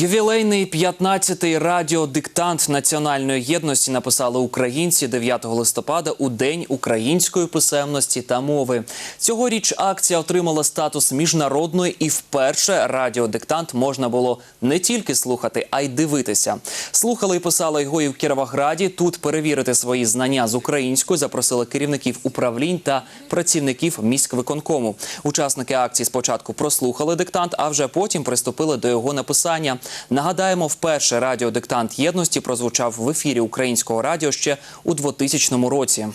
Ювілейний 15-й радіодиктант національної єдності написали українці 9 листопада у День української писемності та мови. Цьогоріч акція отримала статус міжнародної і вперше радіодиктант можна було не тільки слухати, а й дивитися. Слухали і писали його і в Кіровограді. Тут перевірити свої знання з української запросили керівників управлінь та працівників міськвиконкому. Учасники акції спочатку прослухали диктант, а вже потім приступили до його написання. Нагадаємо, вперше радіодиктант єдності прозвучав в ефірі українського радіо ще у 2000 році.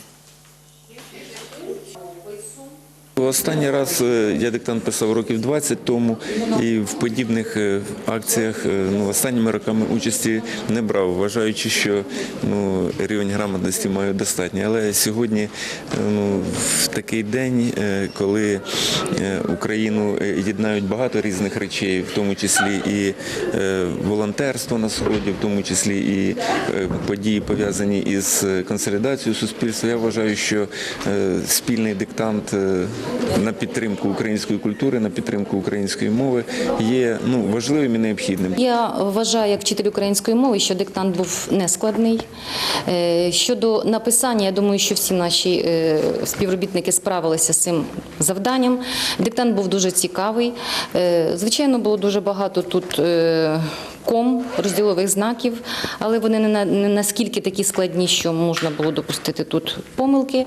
Останній раз е, я диктант писав років 20 тому і в подібних е, акціях е, ну, останніми роками участі не брав, вважаючи, що ну, рівень грамотності маю достатній. Але сьогодні ну, в такий день, коли Україну єднають багато різних речей, в тому числі і волонтерство на сході, в тому числі і події пов'язані із консолідацією суспільства. Я вважаю, що спільний диктант на підтримку української культури, на підтримку української мови є ну важливим і необхідним. Я вважаю, як вчитель української мови, що диктант був нескладний. Е, Щодо написання, я думаю, що всі наші е, співробітники справилися з цим завданням. Диктант був дуже цікавий. Е, Звичайно, було дуже багато тут. Ком розділових знаків, але вони не не наскільки такі складні, що можна було допустити тут помилки.